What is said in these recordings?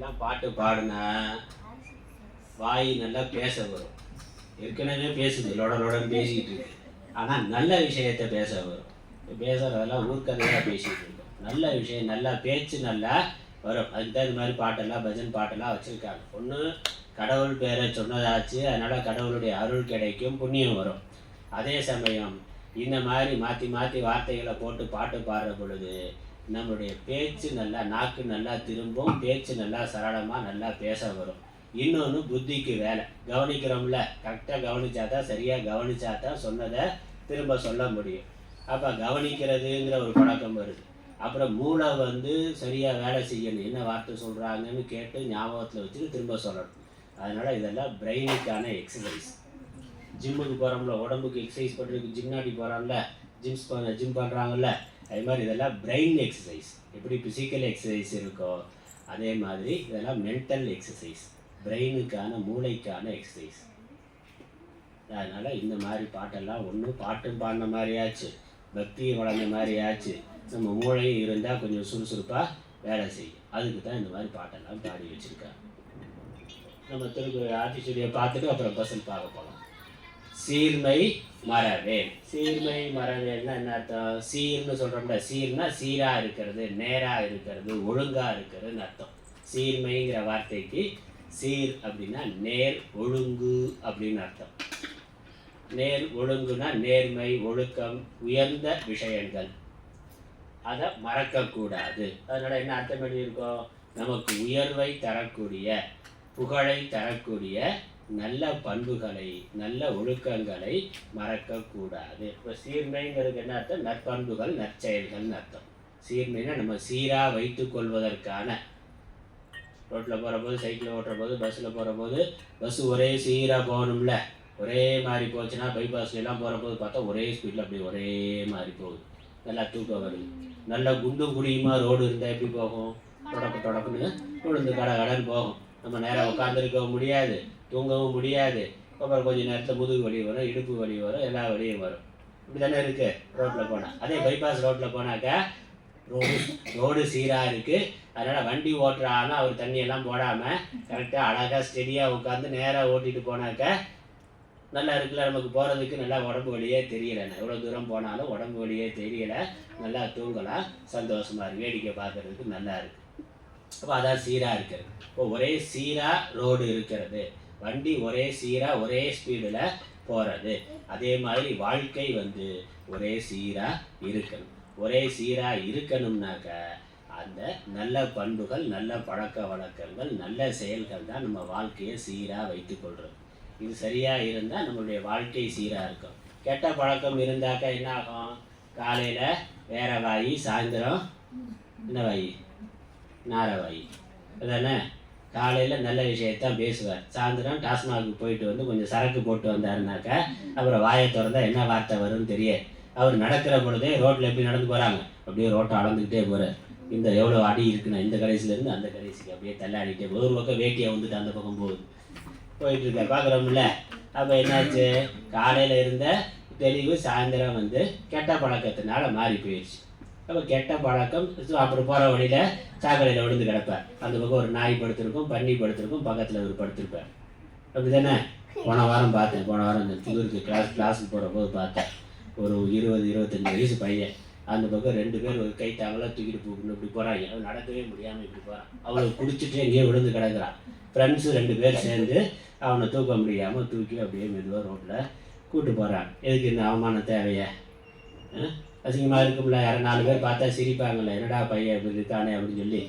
எல்லாம் பாட்டு பாடினா வாய் நல்லா பேச வரும். ஏற்கனவே பேசுது லொட லொடன்னு பேசிக்கிட்டு இருக்கு. ஆனால் நல்ல விஷயத்த பேச வரும். பேசுகிறதெல்லாம் ஊர்க்கதையாக பேசிகிட்டு இருக்கோம். நல்ல விஷயம் நல்லா பேச்சு நல்லா வரும். அதுக்கு தகுந்த மாதிரி பாட்டெல்லாம் பஜன் பாட்டெல்லாம் வச்சுருக்காங்க. ஒன்று கடவுள் பேரை சொன்னதாச்சு அதனால் கடவுளுடைய அருள் கிடைக்கும் புண்ணியம் வரும். அதே சமயம் இந்த மாதிரி மாற்றி மாற்றி வார்த்தைகளை போட்டு பாட்டு பாடுற பொழுது நம்மளுடைய பேச்சு நல்லா நாக்கு நல்லா திரும்பும் பேச்சு நல்லா சரளமாக நல்லா பேச வரும். இன்னொன்று புத்திக்கு வேலை. கவனிக்கிறோம்ல கரெக்டாக கவனிச்சா தான் சரியாக கவனிச்சா தான் சொன்னதை திரும்ப சொல்ல முடியும். அப்போ கவனிக்கிறதுங்கிற ஒரு பழக்கம் வருது. அப்புறம் மூளை வந்து சரியாக வேலை செய்யணும். என்ன வார்த்தை சொல்கிறாங்கன்னு கேட்டு ஞாபகத்தில் வச்சுட்டு திரும்ப சொல்லணும். அதனால் இதெல்லாம் பிரெயினுக்கான எக்ஸசைஸ் ஜிம்முக்கு போகிறோம்ல உடம்புக்கு எக்ஸசைஸ் பண்ணுறதுக்கு ஜிம்னாடி போகிறோம்ல ஜிம்ஸ் ஜிம் பண்ணுறாங்கல்ல அது மாதிரி இதெல்லாம் பிரெயின் எக்ஸசைஸ் எப்படி ஃபிசிக்கல் எக்ஸசைஸ் இருக்கோ அதே மாதிரி இதெல்லாம் மென்டல் எக்ஸசைஸ் பிரெயினுக்கான மூளைக்கான எக்ஸசைஸ் அதனால் இந்த மாதிரி பாட்டெல்லாம் ஒன்று பாட்டும் பாடின மாதிரியாச்சு பக்தியை வளர்ந்த மாதிரியாச்சு. நம்ம மூளையும் இருந்தால் கொஞ்சம் சுறுசுறுப்பாக வேலை செய்யும். அதுக்கு தான் இந்த மாதிரி பாட்டெல்லாம் பாடி வச்சுருக்காங்க. நம்ம திருக்குறள் ஆத்திச்சூடியை பார்த்துட்டு அப்புறம் பஸ்ஸில் பார்க்க போகலாம் சீர்மை மறவேல் சீர்மை மரவேன்னா என்ன அர்த்தம்? சீர்னு சொல்கிறோம்ல சீர்னா சீராக இருக்கிறது நேராக இருக்கிறது ஒழுங்காக இருக்கிறதுன்னு அர்த்தம். சீர்மைங்கிற வார்த்தைக்கு சீர் அப்படின்னா நேர் ஒழுங்கு அப்படின்னு அர்த்தம். நேர் ஒழுங்குனா நேர்மை ஒழுக்கம் உயர்ந்த விஷயங்கள். அதை மறக்கக்கூடாது. அதனால் என்ன அர்த்தம் பண்ணியிருக்கோம்? நமக்கு உயர்வை தரக்கூடிய புகழை தரக்கூடிய நல்ல பண்புகளை நல்ல ஒழுக்கங்களை மறக்கக்கூடாது. இப்போ சீர்மைங்கிறதுக்கு என்ன அர்த்தம்? நற்பண்புகள் நற்செயல்கள்னு அர்த்தம். சீர்மைனா நம்ம சீராக வைத்து கொள்வதற்கான. ரோட்டில் போகிற போது சைக்கிளில் ஓட்டுற போது பஸ்ஸில் போகிற போது பஸ் ஒரே சீராக போகணும்ல. ஒரே மாதிரி போச்சுன்னா பைபாஸ் எல்லாம் போகிற போது பார்த்தா ஒரே ஸ்பீடில் அப்படியே ஒரே மாதிரி போகுது. நல்லா தூக்கம் வருது. நல்லா குண்டும் குழியுமா ரோடு இருந்தால் எப்படி போகும்? தொடப்பு தொடப்புன்னு விழுந்து கடை கடன் போகும். நம்ம நேராக உட்காந்துருக்கவும் முடியாது. தூங்கவும் முடியாது. அப்புறம் கொஞ்சம் நேரத்தில் முதுகு வலி வரும் இடுப்பு வலி வரும் எல்லா வலியும் வரும். இப்படி தானே இருக்குது ரோட்டில் போனால் அதே பைபாஸ் ரோட்டில் போனாக்கா ரோடு ரோடு சீராக இருக்குது அதனால் வண்டி ஓட்டுறாங்க அவர் தண்ணியெல்லாம் போடாமல் கரெக்டாக அழகாக ஸ்டெடியாக உட்காந்து நேராக ஓட்டிட்டு போனாக்க நல்லா இருக்குல்ல? நமக்கு போகிறதுக்கு நல்லா உடம்பு வழியே தெரியலை. எவ்வளோ தூரம் போனாலும் உடம்பு வழியே தெரியலை. நல்லா தூங்கலாம். சந்தோஷமாக இருக்குது வேடிக்கை பார்க்குறதுக்கு நல்லா இருக்குது அப்போ அதான் சீராக இருக்கிறது. இப்போ ஒரே சீராக ரோடு இருக்கிறது. வண்டி ஒரே சீராக ஒரே ஸ்பீடில் போகிறது அதே மாதிரி வாழ்க்கை வந்து ஒரே சீராக இருக்கணும். ஒரே சீராக இருக்கணும்னாக்க அந்த நல்ல பண்புகள் நல்ல பழக்க வழக்கங்கள் நல்ல செயல்கள் தான் நம்ம வாழ்க்கையை சீராக வைத்துக்கொள்கிறது இது சரியாக இருந்தால் நம்மளுடைய வாழ்க்கை சீராக இருக்கும். கெட்ட பழக்கம் இருந்தாக்கா என்ன ஆகும்? காலையில் வேற வாயி சாயந்தரம் என்ன வாயி? நாரவாயி அதானே? காலையில் நல்ல விஷயத்தான் பேசுவார். சாயந்தரம் டாஸ்மாக்கு போயிட்டு வந்து கொஞ்சம் சரக்கு போட்டு வந்தாருனாக்கா அப்புறம் வாயை திறந்தால் என்ன வார்த்தை வரும்னு தெரியாது. அவர் நடக்கிற பொழுதே ரோட்டில் எப்படி நடந்து போகிறாங்க அப்படியே ரோட்டை அளந்துக்கிட்டே போகிறார் இந்த எவ்வளோ அடி இருக்குண்ணா இந்த கடைசிலேருந்து அந்த கடைசிக்கு அப்படியே தள்ளாடிட்டே போகுது. ஒரு பக்கம் வேட்டியை வந்துட்டு அந்த பக்கம் போகுது. போயிட்டுருக்க பார்க்குறோம்ல. அப்போ என்னாச்சு? காலையில் இருந்த தெளிவு சாயந்தரம் வந்து கெட்ட பழக்கத்தினால மாறி போயிடுச்சு. அப்போ கெட்ட பழக்கம் அப்புறம் போகிற வழியில் சாக்கடையில் விழுந்து கிடப்பேன் அந்த பக்கம் ஒரு நாய் படுத்திருக்கும் பன்னி படுத்திருக்கும் பக்கத்தில் ஒரு படுத்திருப்பேன் அப்படி தானே போன வாரம் பார்த்தேன் போன வாரம் இந்த திகுருக்கு கிளாஸ் கிளாஸுக்கு போகிற போது பார்த்தேன். ஒரு இருபது இருபத்தஞ்சி வயசு பையன். அந்த பக்கம் ரெண்டு பேர் ஒரு கை தாங்களாக தூக்கிட்டு போகணும் இப்படி போகிறாங்க அவன் நடக்கவே முடியாமல் இப்படி போகிறான் அவளை குடிச்சிட்டு எங்கேயோ விழுந்து கிடக்குறான். ஃப்ரெண்ட்ஸு ரெண்டு பேர் சேர்ந்து அவனை தூக்க முடியாமல் தூக்கி அப்படியே மெதுவாக ரோட்டில் கூப்பிட்டு போகிறான் எதுக்கு இந்த அவமானம் தேவையை? அசிங்கமாக இருக்கும்ல யாரும் நாலு பேர் பார்த்தா சிரிப்பாங்கல்ல. என்னடா பையன் அப்படி இருக்கானே அப்படின்னு சொல்லி.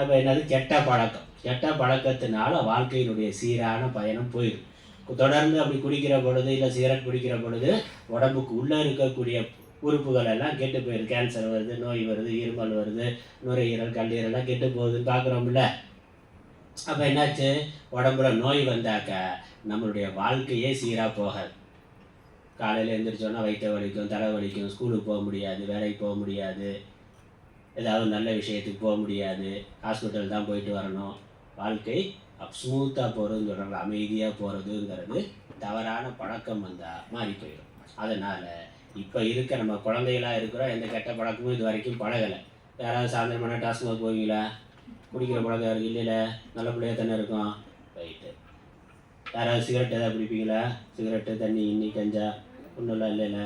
அப்போ என்னது? கெட்ட பழக்கம். கெட்ட பழக்கத்தினால வாழ்க்கையினுடைய சீரான பயணம் போயிடும். தொடர்ந்து அப்படி குடிக்கிற பொழுது இல்லை சிகரெட் குடிக்கிற பொழுது உடம்புக்கு உள்ளே இருக்கக்கூடிய உறுப்புகள் எல்லாம் கெட்டு போயிடும். கேன்சர் வருது நோய் வருது இருமல் வருது நுரையீரல் கல்லீரெல்லாம் கெட்டு போகுதுன்னு பார்க்குறோம்ல அப்போ என்னாச்சு? உடம்புல நோய் வந்தாக்க நம்மளுடைய வாழ்க்கையே சீராக போகாது. காலையில் எழுந்திரிச்சோன்னா வயிற்று வலிக்கும் தலை வலிக்கும் ஸ்கூலுக்கு போக முடியாது வேலைக்கு போக முடியாது. ஏதாவது நல்ல விஷயத்துக்கு போக முடியாது. ஹாஸ்பிட்டல் தான் போயிட்டு வரணும். வாழ்க்கை அப் ஸ்மூத்தாக போகிறதுன்னு சொல்கிறாங்க அமைதியாக போகிறதுங்கிறது தவறான பழக்கம் வந்தால் மாறி போயிடும். அதனால் இப்போ இருக்க நம்ம குழந்தைகளாக இருக்கிறோம். எந்த கெட்ட பழக்கமும் இது வரைக்கும் பழகலை. யாராவது சாயந்தரமான டாஸ்மாக் போவீங்களா? குடிக்கிற பழக்கம் இருக்கு இல்லைல்ல. நல்ல பிள்ளையாக தானே இருக்கும். ரைட்டு யாராவது சிகரெட் ஏதாவது பிடிப்பீங்களா சிகரெட்டு தண்ணி இன்னி கஞ்சா. ஒன்றும் இல்லைல்ல இல்லை.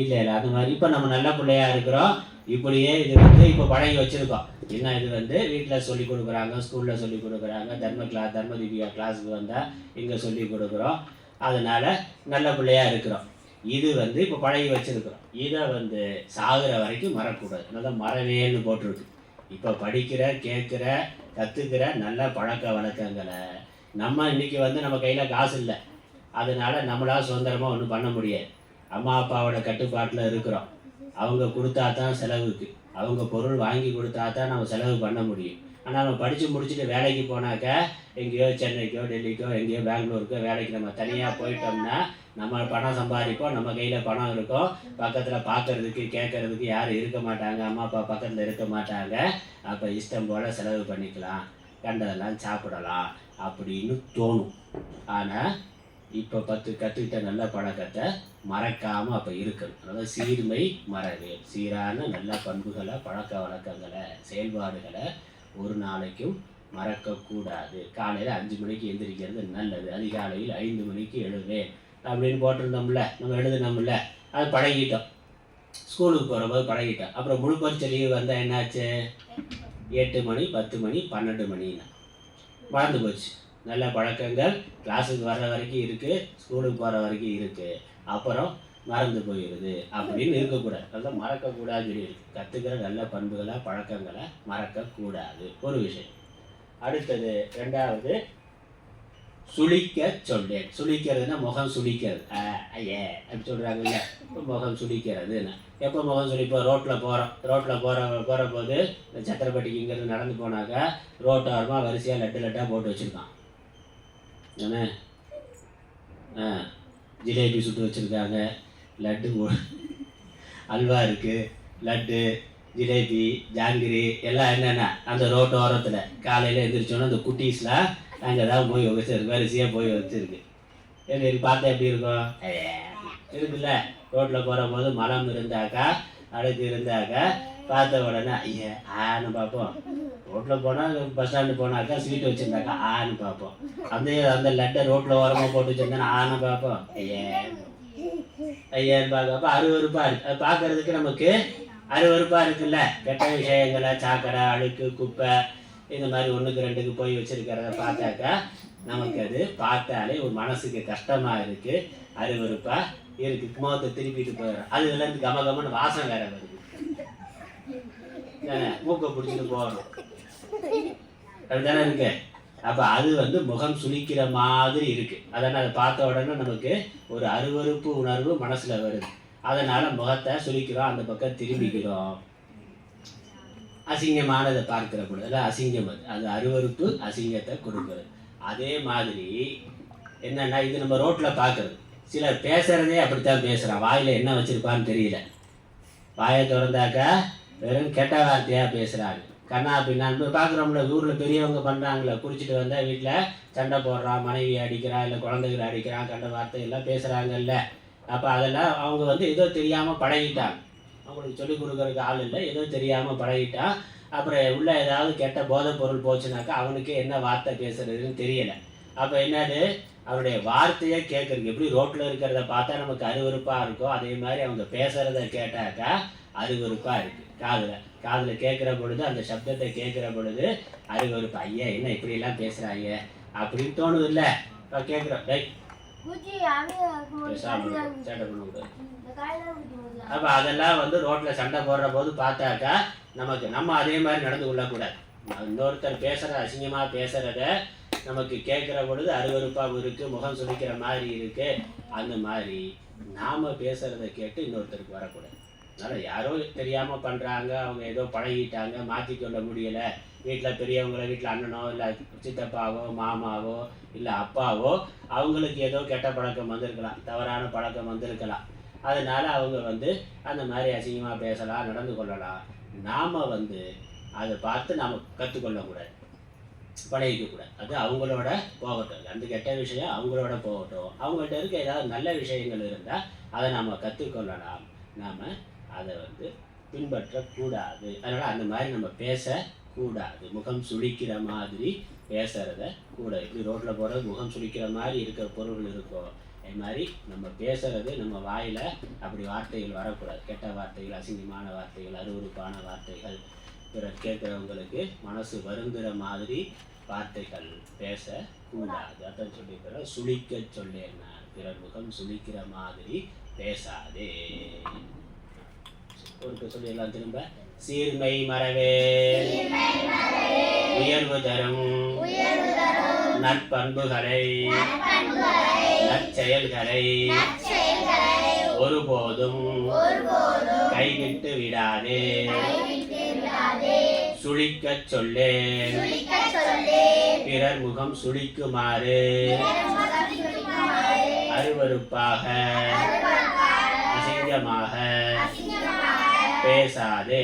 இல்லை அது மாதிரி இப்போ நம்ம நல்ல பிள்ளையாக இருக்கிறோம். இப்படியே இது வந்து இப்போ பழகி வச்சுருக்கோம். என்ன இது வந்து வீட்டில் சொல்லி கொடுக்குறாங்க ஸ்கூலில் சொல்லி கொடுக்குறாங்க தர்ம கிளாஸ் தர்ம தீபிகா கிளாஸுக்கு வந்தால் இங்கே சொல்லி கொடுக்குறோம். அதனால் நல்ல பிள்ளையாக இருக்கிறோம். இது வந்து இப்போ பழகி வச்சுருக்கிறோம். இதை வந்து சாகுற வரைக்கும் மறக்கூடாது நல்லா மறவேன்னு போட்டிருக்கு. இப்போ படிக்கிற கேட்குற கற்றுக்கிற நல்ல பழக்க வழக்கங்களை நம்ம இன்றைக்கி வந்து நம்ம கையில் காசு இல்லை. அதனால் நம்மளால் சுதந்திரமாக ஒன்றும் பண்ண முடியாது. அம்மா அப்பாவோட கட்டுப்பாட்டில் இருக்கிறோம். அவங்க கொடுத்தா தான் செலவுக்கு. அவங்க பொருள் வாங்கி கொடுத்தா தான் நம்ம செலவு பண்ண முடியும். ஆனால் நம்ம படித்து முடிச்சுட்டு வேலைக்கு போனாக்கா எங்கேயோ சென்னைக்கோ டெல்லிக்கோ எங்கேயோ பெங்களூருக்கோ வேலைக்கு நம்ம தனியாக போயிட்டோம்னா நம்ம பணம் சம்பாதிப்போம் நம்ம கையில் பணம் இருக்கும். பக்கத்தில் பார்க்கறதுக்கு கேட்கறதுக்கு யாரும் இருக்க மாட்டாங்க. அம்மா அப்பா பக்கத்தில் இருக்க மாட்டாங்க. அப்போ இஷ்டம் போல் செலவு பண்ணிக்கலாம். கண்டதெல்லாம் சாப்பிடலாம். அப்படின்னு தோணும். ஆனால் இப்போ பத்து கற்றுக்கிட்ட நல்ல பழக்கத்தை மறக்காமல் அப்போ இருக்கணும். அதாவது சீர்மை மறவே சீரான நல்ல பண்புகளை பழக்க வழக்கங்களை செயல்பாடுகளை ஒரு நாளைக்கும் மறக்கக்கூடாது. காலையில் அஞ்சு மணிக்கு எந்திரிக்கிறது நல்லது. அதிகாலையில் ஐந்து மணிக்கு எழுவேன். அப்படின்னு போட்டிருந்தோம்ல நம்ம எழுதுனோம்ல அது பழகிட்டோம். ஸ்கூலுக்கு போகிறபோது பழகிட்டோம். அப்புறம் முழு பரிச்சை லீவு வந்தால் என்னாச்சு? எட்டு மணி பத்து மணி பன்னெண்டு மணின்னா. மறந்து போச்சு. நல்ல பழக்கங்கள் கிளாஸுக்கு வர்ற வரைக்கும் இருக்குது ஸ்கூலுக்கு போகிற வரைக்கும் இருக்குது அப்புறம் மறந்து போயிடுது அப்படின்னு இருக்கக்கூடாது. அதெல்லாம் மறக்கக்கூடாதுன்னு சொல்லி இருக்கு கற்றுக்கிற நல்ல பண்புகளை பழக்கங்களை மறக்கக்கூடாது. ஒரு விஷயம். அடுத்தது ரெண்டாவது சுளிக்க சொல்லேன். சுழிக்கிறதுனா முகம் சுளிக்கிறது. ஆ, ஐயே அப்படி சொல்கிறாங்கல்ல முகம் சுழிக்கிறதுன்னு எப்போ முகம் சுழிப்போம் ரோட்டில் போகிறோம் ரோட்டில் போகிற போகிற போது இந்த சத்திரப்பட்டிக்கு இங்கேருந்து நடந்து போனாக்கா ரோட்டோரமாக வரிசையாக லட்டு லட்டாக போட்டு வச்சுருக்கான். என்ன? ஆ ஜிலேபி சுட்டு வச்சுருக்காங்க. லட்டு அல்வா இருக்குது லட்டு ஜிலேபி ஜாங்கிரி எல்லாம் என்னென்ன? அந்த ரோட்டு ஓரத்தில். காலையில் எந்திரிச்சோன்னே அந்த குட்டீஸ்லாம் அங்கே தான் போய் வச்சிருக்கு வரிசையாக போய் வச்சுருக்கு எனக்கு பார்த்தா எப்படி இருக்கும்? இருக்குல்ல. ரோட்டில் போகிற போது மலம் இருந்தாக்கா அழுக்கு இருந்தாக்கா பார்த்த உடனே ஐயா ஆன்னு பார்ப்போம். ரோட்டில் போனால் பஸ் ஸ்டாண்டு போனாக்கா ஸ்வீட் வச்சுருந்தாக்கா ஆன்னு பார்ப்போம். அந்த அந்த லட்டை ரோட்டில் ஓரமாக போட்டு வச்சுருந்தா ஆன்னு பார்ப்போம். ஐயே. ஐயான்னு பார்க்க அப்போ இருக்கு. அது பார்க்கறதுக்கு நமக்கு அருவருப்பாக இருக்குல்ல. கெட்ட விஷயங்களை சாக்கடை அழுக்கு குப்பை இந்த மாதிரி ஒன்றுக்கு ரெண்டுக்கு போய் வச்சிருக்கிறத பார்த்தாக்கா நமக்கு அது பார்த்தாலே ஒரு மனசுக்கு கஷ்டமாக இருக்குது அருவருப்பாக இருக்கு. முகத்தை திருப்பிட்டு போயிடும் அது இதுலேருந்து கம கமன்னு வாசம் வேற வருது. மூக்கை பிடிச்சிட்டு போகணும். அப்படிதானே இருக்கு? அப்போ அது வந்து முகம் சுளிக்கிற மாதிரி இருக்குது அதனால் அதை பார்த்த உடனே நமக்கு ஒரு அருவருப்பு உணர்வு மனசில் வருது. அதனால் முகத்தை சுழிக்கிறோம் அந்த பக்கம் திரும்பிக்கிறோம். அசிங்கமானதை பார்க்கிற பொழுது அசிங்கம் அது அது அருவருப்பு அசிங்கத்தை கொடுக்குறது. அதே மாதிரி என்னென்னா இது நம்ம ரோட்டில் பார்க்குறது. சிலர் பேசுறதே அப்படித்தான் பேசுகிறான் வாயில் என்ன வச்சுருப்பான்னு தெரியல. வாயை திறந்தாக்கா வெறும் கெட்ட வார்த்தையாக பேசுகிறாங்க கண்ணா பின்னான்னு பார்க்குறோம்ல ஊரில் பெரியவங்க பண்ணுறாங்களே குடிச்சிட்டு வந்தால் வீட்டில் சண்டை போடுறான் மனைவி அடிக்கிறான் இல்லை குழந்தைகளை அடிக்கிறான் கண்ட வார்த்தை எல்லாம் பேசுகிறாங்கல்ல அப்போ அதெல்லாம் அவங்க வந்து ஏதோ தெரியாமல் பழகிட்டாங்க. அவங்களுக்கு சொல்லிக் கொடுக்குறதுக்கு ஆள் இல்லை ஏதோ தெரியாமல் பழகிட்டான் அப்புறம் உள்ள ஏதாவது கெட்ட போதைப் பொருள் போச்சுனாக்கா அவனுக்கே என்ன வார்த்தை பேசுறதுன்னு தெரியலை. அப்போ என்னது? அவருடைய வார்த்தையை கேட்குறதுக்கு எப்படி ரோட்டில் இருக்கிறத பார்த்தா நமக்கு அருவருப்பாக இருக்கும் அதே மாதிரி அவங்க பேசுகிறத கேட்டாக்கா அருவருப்பாக இருக்குது காதில். காதில் கேட்குற பொழுது அந்த சப்தத்தை கேட்குற பொழுது அருவருப்பு ஐயா என்ன இப்படியெல்லாம் பேசுகிறாங்க அப்படின்னு தோணுது இல்லை இந்த காயெல்லாம் குடிக்கும்போது அப்போ அதெல்லாம் வந்து ரோட்டில் சண்டை போடுற போது பார்த்தாக்கா நமக்கு நம்ம அதே மாதிரி நடந்து கொள்ளக்கூடாது. இன்னொருத்தர் பேசுகிற அசிங்கமாக பேசுகிறத நமக்கு கேட்குற பொழுது அருவருப்பாகவும் இருக்குது முகம் சுளிக்கிற மாதிரி இருக்குது அந்த மாதிரி நாம் பேசுகிறத கேட்டு இன்னொருத்தருக்கு வரக்கூடாது. அதனால் யாரோ தெரியாமல் பண்ணுறாங்க அவங்க ஏதோ பழகிட்டாங்க மாற்றிக்கொள்ள முடியலை. வீட்டில் பெரியவங்கள வீட்டில் அண்ணனோ இல்லை சித்தப்பாவோ மாமாவோ இல்லை அப்பாவோ அவங்களுக்கு ஏதோ கெட்ட பழக்கம் வந்திருக்கலாம் தவறான பழக்கம் வந்திருக்கலாம். அதனால் அவங்க வந்து அந்த மாதிரி அசிங்கமாக பேசலாம் நடந்து கொள்ளலாம். நாம் வந்து அதை பார்த்து நாம் கற்றுக்கொள்ளக்கூடாது பழகிக்கக்கூடாது அது அவங்களோட போகட்டும். அந்த கெட்ட விஷயம் அவங்களோட போகட்டும். அவங்கள்ட்ட இருக்க ஏதாவது நல்ல விஷயங்கள் இருந்தால் அதை நாம் கற்றுக்கொள்ளலாம் நாம் அதை வந்து பின்பற்றக்கூடாது. அதனால் அந்த மாதிரி நம்ம பேசக்கூடாது. முகம் சுளிக்கிற மாதிரி பேசுகிறத கூட. இப்படி ரோட்டில் போகிறது முகம் சுளிக்கிற மாதிரி இருக்கிற பொருள் இருக்கும் அது மாதிரி நம்ம பேசுறது நம்ம வாயில் அப்படி வார்த்தைகள் வரக்கூடாது. கெட்ட வார்த்தைகள் அசிங்கமான வார்த்தைகள் அருவருப்பான வார்த்தைகள் பிறர் கேட்குறவங்களுக்கு மனசு வருங்கிற மாதிரி வார்த்தைகள் பேசக்கூடாது. கூடாது அதான் சொல்லியிருக்கிற சுழிக்க சொல்லேன்னா பிறர் முகம் சுளிக்கிற மாதிரி பேசாதே. சொல்லி சொல்லிடலாம் திரும்ப. சீர்மை மறவே உயர்வு தரும். நற்பண்புகளை. நற்செயல்களை. ஒருபோதும் கைவிட்டு விடாதே. சுளிக்கச் சொல்லே. பிறர் முகம் சுளிக்குமாறு அருவருப்பாக. அசிங்கமாக. பேசாதே